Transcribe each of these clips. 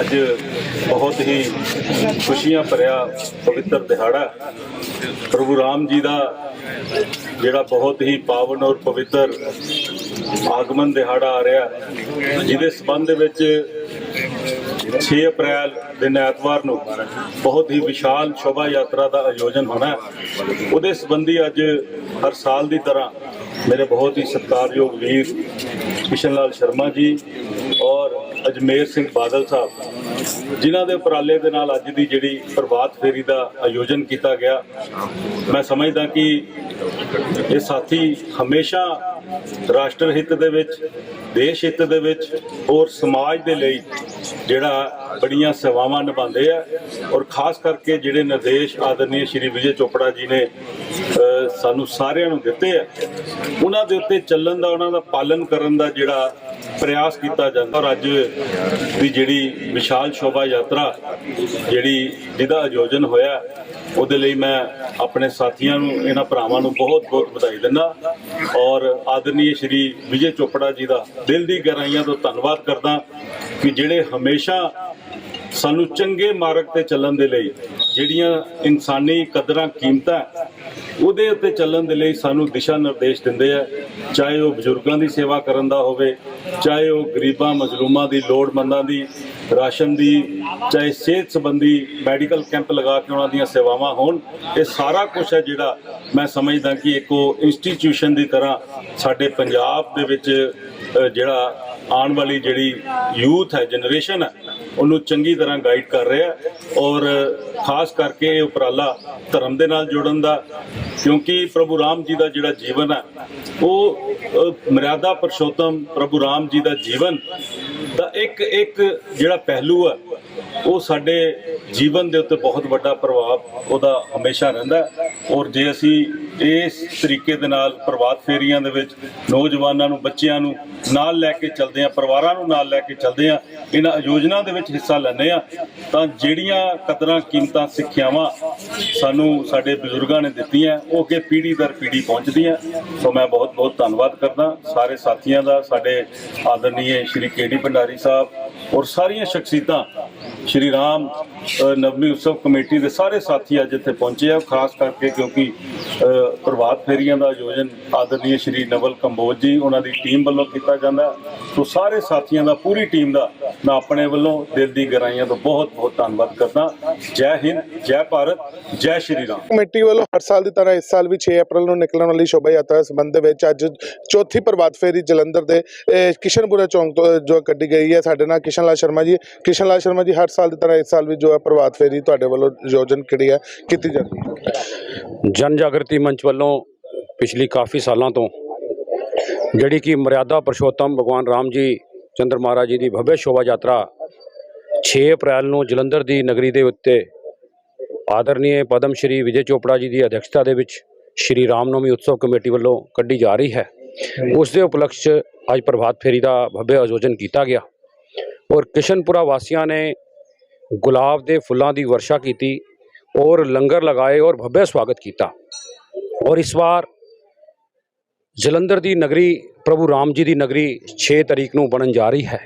ਅੱਜ ਬਹੁਤ ਹੀ ਖੁਸ਼ੀਆਂ ਭਰਿਆ ਪਵਿੱਤਰ ਦਿਹਾੜਾ ਪ੍ਰਭੂ ਰਾਮ ਜੀ ਦਾ, ਜਿਹੜਾ ਬਹੁਤ ਹੀ ਪਾਵਨ ਔਰ ਪਵਿੱਤਰ ਆਗਮਨ ਦਿਹਾੜਾ ਆ ਰਿਹਾ, ਜਿਹਦੇ ਸਬੰਧ ਵਿੱਚ 6 ਅਪ੍ਰੈਲ ਦਿਨ ਐਤਵਾਰ ਨੂੰ ਬਹੁਤ ਹੀ ਵਿਸ਼ਾਲ ਸ਼ੋਭਾ ਯਾਤਰਾ ਦਾ ਆਯੋਜਨ ਹੋਣਾ ਹੈ। ਉਹਦੇ ਸੰਬੰਧੀ ਅੱਜ ਹਰ ਸਾਲ ਦੀ ਤਰ੍ਹਾਂ ਮੇਰੇ ਬਹੁਤ ਹੀ ਸਤਿਕਾਰਯੋਗ ਵੀਰ ਕਿਸ਼ਨ ਲਾਲ ਸ਼ਰਮਾ ਜੀ ਅਜਮੇਰ ਸਿੰਘ ਬਾਦਲ ਸਾਹਿਬ, ਜਿਨ੍ਹਾਂ ਦੇ ਉਪਰਾਲੇ ਦੇ ਨਾਲ ਅੱਜ ਦੀ ਜਿਹੜੀ ਪ੍ਰਭਾਤ ਫੇਰੀ ਦਾ ਆਯੋਜਨ ਕੀਤਾ ਗਿਆ, ਮੈਂ ਸਮਝਦਾ ਕਿ ਇਹ ਸਾਥੀ ਹਮੇਸ਼ਾ ਰਾਸ਼ਟਰ ਹਿੱਤ ਦੇ ਵਿੱਚ, ਦੇਸ਼ ਹਿੱਤ ਦੇ ਵਿੱਚ ਔਰ ਸਮਾਜ ਦੇ ਲਈ ਜਿਹੜਾ ਬੜੀਆਂ ਸੇਵਾਵਾਂ ਨਿਭਾਉਂਦੇ ਆ ਔਰ ਖਾਸ ਕਰਕੇ ਜਿਹੜੇ ਨਿਰਦੇਸ਼ ਆਦਰਨੀय ਸ਼੍ਰੀ ਵਿਜੇ ਚੋਪੜਾ ਜੀ ਨੇ ਸਾਨੂੰ ਸਾਰਿਆਂ ਨੂੰ ਦਿੱਤੇ ਆ, ਉਹਨਾਂ ਦੇ ਉੱਤੇ ਚੱਲਣ ਦਾ, ਉਹਨਾਂ ਦਾ ਪਾਲਨ ਕਰਨ ਦਾ ਜਿਹੜਾ ਪ੍ਰਯਾਸ ਕੀਤਾ ਜਾਂਦਾ, ਔਰ ਅੱਜ ਦੀ ਜਿਹੜੀ ਵਿਸ਼ਾਲ ਸ਼ੋਭਾ ਯਾਤਰਾ ਜਿਹੜੀ ਜਿਹਦਾ ਆਯੋਜਨ ਹੋਇਆ ਉਹਦੇ ਲਈ ਮੈਂ ਆਪਣੇ ਸਾਥੀਆਂ ਨੂੰ, ਇਹਨਾਂ ਭਰਾਵਾਂ ਨੂੰ ਬਹੁਤ-ਬਹੁਤ ਵਧਾਈ ਦਿੰਦਾ ਔਰ ਆਦਰਨੀय ਸ਼੍ਰੀ ਵਿਜੇ ਚੋਪੜਾ ਜੀ ਦਾ ਦਿਲ ਦੀ ਗਹਿਰਾਈਆਂ ਤੋਂ ਧੰਨਵਾਦ ਕਰਦਾ ਕਿ ਜਿਹੜੇ ਹਮੇਸ਼ਾ ਸਾਨੂੰ ਚੰਗੇ ਮਾਰਗ ਤੇ ਚੱਲਣ ਦੇ ਲਈ ਜਿਹੜੀਆਂ ਇਨਸਾਨੀ ਕਦਰਾਂ ਕੀਮਤਾਂ ਉਹਦੇ ਉੱਤੇ ਚੱਲਣ ਦੇ ਲਈ ਸਾਨੂੰ ਦਿਸ਼ਾ ਨਿਰਦੇਸ਼ ਦਿੰਦੇ ਆ, ਚਾਹੇ ਉਹ ਬਜ਼ੁਰਗਾਂ ਦੀ ਸੇਵਾ ਕਰਨ ਦਾ ਹੋਵੇ, ਚਾਹੇ ਉਹ ਗਰੀਬਾਂ, ਮਜ਼ਲੂਮਾਂ ਦੀ ਲੋੜਮੰਦਾਂ ਦੀ ਰਾਸ਼ਨ ਦੀ, ਚਾਹੇ ਸਿਹਤ ਸੰਬੰਧੀ ਮੈਡੀਕਲ ਕੈਂਪ ਲਗਾ ਕੇ ਉਹਨਾਂ ਦੀਆਂ ਸੇਵਾਵਾਂ ਹੋਣ, ਇਹ ਸਾਰਾ ਕੁਝ ਹੈ ਜਿਹੜਾ ਮੈਂ ਸਮਝਦਾ ਕਿ ਇੱਕ ਉਹ ਇੰਸਟੀਚਿਊਸ਼ਨ ਦੀ ਤਰ੍ਹਾਂ ਸਾਡੇ ਪੰਜਾਬ ਦੇ ਵਿੱਚ ਜਿਹੜਾ ਆਉਣ ਵਾਲੀ ਜਿਹੜੀ ਯੂਥ ਹੈ ਜਨਰੇਸ਼ਨ ਹੈ, ਉਹਨੂੰ ਚੰਗੀ ਤਰ੍ਹਾਂ ਗਾਈਡ ਕਰ ਰਿਹਾ ਔਰ ਖਾਸ ਕਰਕੇ ਇਹ ਉਪਰਾਲਾ ਧਰਮ ਦੇ ਨਾਲ ਜੁੜਨ ਦਾ, ਕਿਉਂਕਿ ਪ੍ਰਭੂ ਰਾਮ ਜੀ ਦਾ ਜਿਹੜਾ ਜੀਵਨ ਹੈ, ਉਹ ਮਰਿਆਦਾ ਪਰਸ਼ੋਤਮ ਪ੍ਰਭੂ ਰਾਮ ਜੀ ਦਾ ਜੀਵਨ ਦਾ ਇੱਕ ਇੱਕ ਜਿਹੜਾ ਪਹਿਲੂ ਹੈ, ਉਹ ਸਾਡੇ ਜੀਵਨ ਦੇ ਉੱਤੇ ਬਹੁਤ ਵੱਡਾ ਪ੍ਰਭਾਵ ਉਹਦਾ ਹਮੇਸ਼ਾ ਰਹਿੰਦਾ ਔਰ ਜੇ ਅਸੀਂ ਇਸ ਤਰੀਕੇ ਦੇ ਨਾਲ ਪ੍ਰਭਾਤ ਫੇਰੀਆਂ ਦੇ ਵਿੱਚ ਨੌਜਵਾਨਾਂ ਨੂੰ ਬੱਚਿਆਂ ਨੂੰ ਨਾਲ ਲੈ ਕੇ ਚੱਲਦੇ ਆ ਪਰਿਵਾਰਾਂ ਨੂੰ ਨਾਲ ਲੈ ਕੇ ਚੱਲਦੇ ਆ ਇਹਨਾਂ ਆਯੋਜਨਾ ਦੇ ਵਿੱਚ ਹਿੱਸਾ ਲੈਂਦੇ ਆ ਤਾਂ ਜਿਹੜੀਆਂ ਕਦਰਾਂ ਕੀਮਤਾਂ ਸਿੱਖਿਆਵਾਂ ਸਾਨੂੰ ਸਾਡੇ ਬਜ਼ੁਰਗਾਂ ਨੇ ਦਿੱਤੀਆਂ ਉਹ ਅੱਗੇ ਪੀੜ੍ਹੀ ਦਰ ਪੀੜ੍ਹੀ ਪਹੁੰਚਦੀਆਂ ਸੋ ਮੈਂ ਬਹੁਤ ਬਹੁਤ ਧੰਨਵਾਦ ਕਰਦਾ। ਸਾਰੇ ਸਾਥੀਆਂ ਦਾ ਸਾਡੇ ਆਦਰਨੀਏ ਸ਼੍ਰੀ ਕੇਡੀ ਭੰਡਾਰੀ ਸਾਹਿਬ ਔਰ ਸਾਰੀਆਂ ਸ਼ਖਸੀਅਤਾਂ ਸ਼੍ਰੀ ਰਾਮ ਅ, ਨਵਮੀ ਉਤਸਵ ਕਮੇਟੀ ਦੇ ਸਾਰੇ ਸਾਥੀ ਅੱਜ ਇੱਥੇ ਪਹੁੰਚੇ ਆ ਖਾਸ ਕਰਕੇ ਕਿਉਂਕਿ ਅ, ਪ੍ਰਭਾਤ ਫੇਰੀਆਂ ਦਾ ਆਯੋਜਨ ਆਦਰਨੀय ਸ਼੍ਰੀ ਨਵਲ ਕੰਬੋਜ ਜੀ, ਉਹਨਾਂ ਦੀ ਟੀਮ ਵੱਲੋਂ ਕੀਤਾ ਜਾਂਦਾ ਸੋ ਸਾਰੇ ਸਾਥੀਆਂ ਦਾ, ਪੂਰੀ ਟੀਮ ਦਾ ਮੈਂ ਆਪਣੇ ਵੱਲੋਂ ਦਿਲ ਦੀ ਗਹਿਰਾਈਆਂ ਤੋਂ ਬਹੁਤ ਬਹੁਤ ਧੰਨਵਾਦ ਕਰਦਾ ਜੈ ਹਿੰਦ, ਜੈ ਭਾਰਤ, ਜੈ ਸ਼੍ਰੀ ਰਾਮ। ਕਮੇਟੀ ਵੱਲੋਂ ਹਰ ਸਾਲ ਦੀ ਤਰ੍ਹਾਂ ਇਸ ਸਾਲ ਵੀ 6 ਅਪ੍ਰੈਲ ਨੂੰ ਨਿਕਲਣ ਵਾਲੀ ਸ਼ੋਭਾ ਯਾਤਰਾ ਸੰਬੰਧ ਵਿੱਚ ਅੱਜ ਚੌਥੀ ਪ੍ਰਭਾਤ ਫੇਰੀ ਜਲੰਧਰ ਦੇ ਕਿਸ਼ਨਪੁਰਾ ਚੌਂਕ ਤੋਂ ਜੋ ਕੱਢੀ ਗਈ ਹੈ। ਸਾਡੇ ਨਾਲ ਕਿਸ਼ਨ ਲਾਲ ਸ਼ਰਮਾ ਜੀ, ਕਿਸ਼ਨ ਲਾਲ ਸ਼ਰਮਾ ਜੀ ਹਰ ਸਾਲ ਦੀ ਤਰ੍ਹਾਂ ਇਸ ਸਾਲ ਵੀ ਜੋ ਹੈ ਪ੍ਰਭਾਤ ਫੇਰੀ ਤੁਹਾਡੇ ਵੱਲੋਂ ਆਯੋਜਨ ਕਿਹੜੀ ਹੈ, ਕੀਤੀ ਜਾਂਦੀ ਹੈ? ਜਨ ਜਾਗਰਤੀ ਮੰਚ ਵੱਲੋਂ ਪਿਛਲੀ ਕਾਫੀ ਸਾਲਾਂ ਤੋਂ ਜਿਹੜੀ ਕਿ ਮਰਿਆਦਾ ਪਰਸ਼ੋਤਮ ਭਗਵਾਨ ਰਾਮ ਜੀ, ਚੰਦਰ ਮਹਾਰਾਜ ਜੀ ਦੀ ਭਵਯ ਸ਼ੋਭਾ ਯਾਤਰਾ 6 ਅਪ੍ਰੈਲ ਨੂੰ ਜਲੰਧਰ ਦੀ ਨਗਰੀ ਦੇ ਉੱਤੇ ਆਦਰਨੀय ਪਦਮ ਸ਼੍ਰੀ ਵਿਜੇ ਚੋਪੜਾ ਜੀ ਦੀ ਅਧਿਕਸ਼ਤਾ ਦੇ ਵਿੱਚ ਸ਼੍ਰੀ ਰਾਮਨਵਮੀ ਉਤਸਵ ਕਮੇਟੀ ਵੱਲੋਂ ਕੱਢੀ ਜਾ ਰਹੀ ਹੈ। ਉਸ ਦੇ ਉਪਲਕਸ਼ 'ਚ ਅੱਜ ਪ੍ਰਭਾਤ ਫੇਰੀ ਦਾ ਭਵਯ ਆਯੋਜਨ ਕੀਤਾ ਗਿਆ ਔਰ ਕਿਸ਼ਨਪੁਰਾ ਵਾਸੀਆਂ ਨੇ ਗੁਲਾਬ ਦੇ ਫੁੱਲਾਂ ਦੀ ਵਰਸ਼ਾ ਕੀਤੀ। ਔਰ ਲੰਗਰ ਲਗਾਏ ਔਰ भव्य ਸਵਾਗਤ ਕੀਤਾ ਔਰ ਇਸ ਵਾਰ ਜਲੰਧਰ ਦੀ ਨਗਰੀ ਪ੍ਰਭੂ ਰਾਮ ਜੀ ਦੀ ਨਗਰੀ 6 ਤਰੀਕ ਨੂੰ ਬਣਨ ਜਾ ਰਹੀ ਹੈ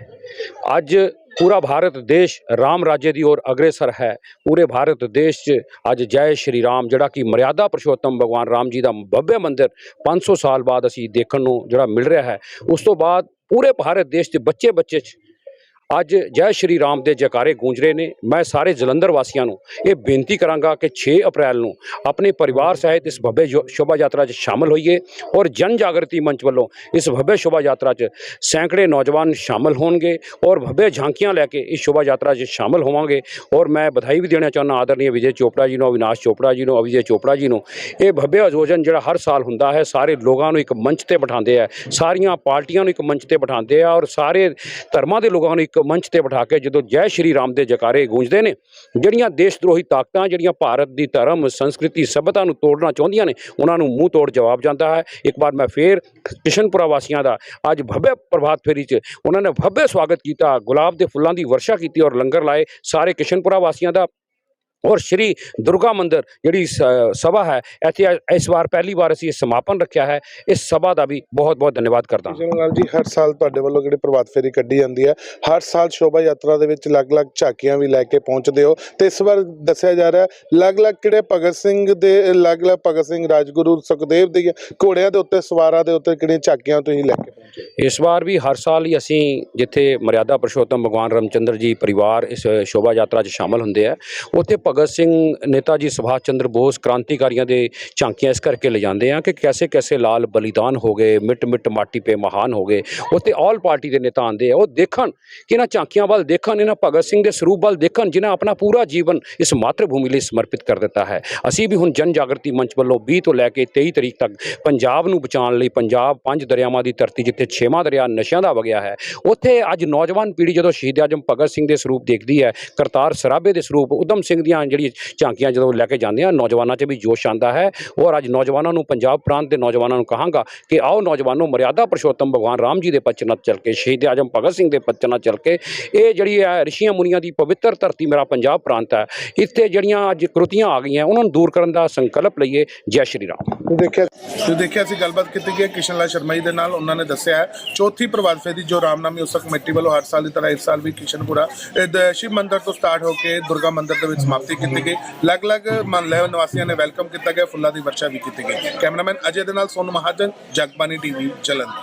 ਅੱਜ ਪੂਰਾ ਭਾਰਤ ਦੇਸ਼ ਰਾਮ ਰਾਜੇ ਦੀ ਔਰ ਅਗਰੇਸਰ ਹੈ ਪੂਰੇ ਭਾਰਤ ਦੇਸ਼ 'ਚ ਅੱਜ ਜੈ ਸ਼੍ਰੀ ਰਾਮ ਜਿਹੜਾ ਕਿ ਮਰਿਆਦਾ ਪ੍ਰਸ਼ੋਤਮ ਭਗਵਾਨ ਰਾਮ ਜੀ ਦਾ ਭਵਯ ਮੰਦਿਰ 500 ਸਾਲ ਬਾਅਦ ਅਸੀਂ ਦੇਖਣ ਨੂੰ ਜਿਹੜਾ ਮਿਲ ਰਿਹਾ ਹੈ ਉਸ ਤੋਂ ਬਾਅਦ ਪੂਰੇ ਭਾਰਤ ਦੇਸ਼ 'ਚ ਬੱਚੇ ਬੱਚੇ 'ਚ ਅੱਜ ਜੈ ਸ਼੍ਰੀ ਰਾਮ ਦੇ ਜਕਾਰੇ ਗੂੰਜ ਰਹੇ ਨੇ। ਮੈਂ ਸਾਰੇ ਜਲੰਧਰ ਵਾਸੀਆਂ ਨੂੰ ਇਹ ਬੇਨਤੀ ਕਰਾਂਗਾ ਕਿ 6 ਅਪ੍ਰੈਲ ਨੂੰ ਆਪਣੇ ਪਰਿਵਾਰ ਸਹਿਤ ਇਸ ਭਵਯ ਸ਼ੋਭਾ ਯਾਤਰਾ 'ਚ ਸ਼ਾਮਲ ਹੋਈਏ ਔਰ ਜਨ ਜਾਗਰਤੀ ਮੰਚ ਵੱਲੋਂ ਇਸ ਭਵਯ ਸ਼ੋਭਾ ਯਾਤਰਾ 'ਚ ਸੈਂਕੜੇ ਨੌਜਵਾਨ ਸ਼ਾਮਲ ਹੋਣਗੇ ਔਰ ਭਵਯ ਝਾਂਕੀਆਂ ਲੈ ਕੇ ਇਸ ਸ਼ੋਭਾ ਯਾਤਰਾ 'ਚ ਸ਼ਾਮਲ ਹੋਵਾਂਗੇ। ਔਰ ਮੈਂ ਵਧਾਈ ਵੀ ਦੇਣਾ ਚਾਹੁੰਦਾ ਆਦਰਨੀ ਵਿਜੇ ਚੋਪੜਾ ਜੀ ਨੂੰ, ਅਵਿਨਾਸ਼ ਚੋਪੜਾ ਜੀ ਨੂੰ, ਅਵਿਜੇ ਚੋਪੜਾ ਜੀ ਨੂੰ। ਇਹ ਭਵਯ ਆਯੋਜਨ ਜਿਹੜਾ ਹਰ ਸਾਲ ਹੁੰਦਾ ਹੈ, ਸਾਰੇ ਲੋਕਾਂ ਨੂੰ ਇੱਕ ਮੰਚ ਤੇ ਬਿਠਾਉਂਦੇ ਆ, ਸਾਰੀਆਂ ਪਾਰਟੀਆਂ ਨੂੰ ਇੱਕ ਮੰਚ ਤੇ ਬਿਠਾਉਂਦੇ ਆ ਔਰ ਸਾਰੇ ਧਰਮਾਂ ਦੇ ਲੋਕਾਂ ਨੂੰ ਇੱਕ ਤੋਂ ਮੰਚ ਤੇ ਬਿਠਾ ਕੇ ਜਦੋਂ ਜੈ ਸ਼੍ਰੀ ਰਾਮ ਦੇ ਜਕਾਰੇ ਗੂੰਜਦੇ ਨੇ, ਜਿਹੜੀਆਂ ਦੇਸ਼ ਧਰੋਹੀ ਤਾਕਤਾਂ, ਜਿਹੜੀਆਂ ਭਾਰਤ ਦੀ ਧਰਮ, ਸੰਸਕ੍ਰਿਤੀ ਸਭਤਾ ਨੂੰ ਤੋੜਨਾ ਚਾਹੁੰਦੀਆਂ ਨੇ, ਉਹਨਾਂ ਨੂੰ ਮੂੰਹ ਤੋੜ ਜਵਾਬ ਜਾਂਦਾ ਹੈ। ਇੱਕ ਵਾਰ ਮੈਂ ਫੇਰ ਕਿਸ਼ਨਪੁਰਾ ਵਾਸੀਆਂ ਦਾ ਅੱਜ ਭੱਬੇ ਪ੍ਰਭਾਤ ਫੇਰੀ 'ਚ ਉਹਨਾਂ ਨੇ ਭੱਬੇ ਸਵਾਗਤ ਕੀਤਾ। ਗੁਲਾਬ ਦੇ ਫੁੱਲਾਂ ਦੀ ਵਰਸ਼ਾ ਕੀਤੀ ਔਰ ਲੰਗਰ ਲਾਏ ਸਾਰੇ ਕਿਸ਼ਨਪੁਰਾ ਵਾਸੀਆਂ ਦਾ। ਔਰ ਸ਼੍ਰੀ ਦੁਰਗਾ ਮੰਦਿਰ ਜਿਹੜੀ ਸ- ਸਭਾ ਹੈ, ਇੱਥੇ ਇਸ ਵਾਰ ਪਹਿਲੀ ਵਾਰ ਅਸੀਂ ਇਹ ਸਮਾਪਨ ਰੱਖਿਆ ਹੈ। ਇਸ ਸਭਾ ਦਾ ਵੀ ਬਹੁਤ ਬਹੁਤ ਧੰਨਵਾਦ ਕਰਦਾ ਹਾਂ। ਜੀ, ਹਰ ਸਾਲ ਤੁਹਾਡੇ ਵੱਲੋਂ ਜਿਹੜੀ ਪ੍ਰਭਾਤ ਫੇਰੀ ਕੱਢੀ ਜਾਂਦੀ ਹੈ, ਹਰ ਸਾਲ ਸ਼ੋਭਾ ਯਾਤਰਾ ਦੇ ਵਿੱਚ ਅਲੱਗ-ਅਲੱਗ ਝਾਕੀਆਂ ਵੀ ਲੈ ਕੇ ਪਹੁੰਚਦੇ ਹੋ ਤੇ ਇਸ ਵਾਰ ਦੱਸਿਆ ਜਾ ਰਿਹਾ ਅਲੱਗ-ਅਲੱਗ ਕਿਹੜੇ ਭਗਤ ਸਿੰਘ ਦੇ, ਅਲੱਗ-ਅਲੱਗ ਭਗਤ ਸਿੰਘ ਰਾਜਗੁਰੂ ਸੁਖਦੇਵ ਦੇ ਘੋੜਿਆਂ ਦੇ ਉੱਤੇ, ਸਵਾਰਾਂ ਦੇ ਉੱਤੇ ਕਿਹੜੀਆਂ ਝਾਕੀਆਂ ਤੁਸੀਂ ਲੈ ਕੇ ਇਸ ਵਾਰ ਵੀ ਹਰ ਸਾਲ ਹੀ ਅਸੀਂ ਜਿੱਥੇ ਮਰਿਆਦਾ ਪੁਰਸ਼ੋਤਮ ਭਗਵਾਨ ਰਾਮਚੰਦਰ ਜੀ ਪਰਿਵਾਰ ਇਸ ਸ਼ੋਭਾ ਯਾਤਰਾ 'ਚ ਸ਼ਾਮਲ ਹੁੰਦੇ ਆ, ਉੱਥੇ ਭਗਤ ਸਿੰਘ ਨੇਤਾ ਜੀ ਸੁਭਾਸ਼ ਚੰਦਰ ਬੋਸ ਕ੍ਰਾਂਤੀਕਾਰੀਆਂ ਦੇ ਝਾਂਕੀਆਂ ਇਸ ਕਰਕੇ ਲਿਜਾਂਦੇ ਆ ਕਿ ਕੈਸੇ ਕੈਸੇ ਲਾਲ ਬਲੀਦਾਨ ਹੋ ਗਏ, ਮਿੱਟ ਮਿੱਟ ਮਾਟੀ ਪੇ ਮਹਾਨ ਹੋ ਗਏ, ਉੱਥੇ ਆਲ ਪਾਰਟੀ ਦੇ ਨੇਤਾ ਆਂਦੇ ਆ, ਉਹ ਦੇਖਣ ਕਿ ਇਹਨਾਂ ਝਾਂਕੀਆਂ ਵੱਲ ਦੇਖਣ, ਇਹਨਾਂ ਭਗਤ ਸਿੰਘ ਦੇ ਸਰੂਪ ਵੱਲ ਦੇਖਣ, ਜਿਨ੍ਹਾਂ ਆਪਣਾ ਪੂਰਾ ਜੀਵਨ ਇਸ ਮਾਤਰ ਭੂਮੀ ਲਈ ਸਮਰਪਿਤ ਕਰ ਦਿੱਤਾ ਹੈ। ਅਸੀਂ ਵੀ ਹੁਣ ਜਨ ਜਾਗਰਤੀ ਮੰਚ ਵੱਲੋਂ 20 ਤੋਂ ਲੈ ਕੇ 23 ਤਰੀਕ ਤੱਕ ਪੰਜਾਬ ਨੂੰ ਬਚਾਉਣ ਲਈ ਪੰਜਾਬ ਪੰਜ ਦਰਿਆਵਾਂ ਦੀ ਧਰਤੀ ਜਿੱਥੇ ਛੇਵਾਂ ਦਰਿਆ ਨਸ਼ਿਆਂ ਦਾ ਵਗਿਆ ਹੈ। ਉੱਥੇ ਅੱਜ ਨੌਜਵਾਨ ਪੀੜ੍ਹੀ ਜਦੋਂ ਸ਼ਹੀਦ ਆਜਮ ਭਗਤ ਸਿੰਘ ਦੇ ਸਰੂਪ ਦੇਖਦੀ ਹੈ, ਕਰਤਾਰ ਸਰਾਭੇ ਦੇ ਸਰੂਪ ਉਦਮ ਸਿੰਘ ਦੀਆਂ ਜਿਹੜੀ ਝਾਂਕੀਆਂ ਜਦੋਂ ਲੈ ਕੇ ਜਾਂਦੇ ਆ ਨੌਜਵਾਨਾਂ 'ਚ ਵੀ ਜੋਸ਼ ਆਂਦਾ ਹੈ। ਔਰ ਅੱਜ ਨੌਜਵਾਨਾਂ ਨੂੰ ਪੰਜਾਬ ਪ੍ਰਾਂਤ ਦੇ ਨੌਜਵਾਨਾਂ ਨੂੰ ਕਹਾਂਗਾ ਕਿ ਆਓ ਨੌਜਵਾਨੋ, ਮਰਿਆਦਾ ਪੁਰਸ਼ੋਤਮ ਭਗਵਾਨ ਰਾਮ ਜੀ ਦੇ ਪੱਚ ਨਾਲ ਚੱਲ ਕੇ, ਸ਼ਹੀਦ ਆਜਮ ਭਗਤ ਸਿੰਘ ਦੇ ਪੱਚ ਨਾਲ ਚੱਲ ਕੇ, ਇਹ ਜਿਹੜੀ ਹੈ ਰਿਸ਼ੀਆਂ ਮੁਨੀਆਂ ਦੀ ਪਵਿੱਤਰ ਧਰਤੀ ਮੇਰਾ ਪੰਜਾਬ ਪ੍ਰਾਂਤ ਹੈ। ਇੱਥੇ ਜਿਹੜੀਆਂ ਅੱਜ ਕਰੁਤੀਆਂ ਆ ਗਈਆਂ, ਉਹਨਾਂ ਨੂੰ ਦੂਰ ਕਰਨ ਦਾ ਸੰਕਲਪ ਲਈਏ। ਜੈ ਸ਼੍ਰੀ ਰਾਮ। ਦੇਖਿਆ ਦੇਖਿਆ ਸੀ, ਗੱਲਬਾਤ ਕੀਤੀ ਗਈ ਹੈ ਕਿਸ਼ਨ ਲਾਲ ਸ਼ਰਮਾ ਜੀ ਦੇ ਨਾਲ, ਉਹਨਾਂ ਨੇ ਦੱਸਿਆ ਹੈ, ਚੌਥੀ ਪ੍ਰਭਾਤ ਫੇਰੀ ਜੋ ਰਾਮਨਾਮੀ ਉਸ ਕਮੇਟੀ ਵੱਲੋਂ ਹਰ ਸਾਲ ਦੀ ਤਰ੍ਹਾਂ ਇਸ ਸਾਲ ਵੀ ਕਿਸ਼ਨਪੁਰਾ ਸ਼ਿਵ ਮੰਦਿਰ ਤੋਂ ਸਟਾਰਟ ਹੋ ਕੇ ਦੁਰਗਾ ਮੰਦਿਰ ਦੇ ਵਿੱਚ ਸਮਾਪਤੀ ਕੀਤੀ ਗਈ। ਅਲੱਗ-ਅਲੱਗ ਮਹੱਲੇ ਨਿਵਾਸੀਆਂ ਨੇ ਵੈਲਕਮ ਕੀਤਾ ਗਿਆ, ਫੁੱਲਾਂ ਦੀ ਵਰਸ਼ਾ ਵੀ ਕੀਤੀ ਗਈ। ਕੈਮਰਾਮੈਨ ਅਜੇ ਦੇ ਨਾਲ ਸੋਨੂ ਮਹਾਜਨ ਜਗਬਾਨੀ ਟੀਵੀ, ਜਲੰਧਰ।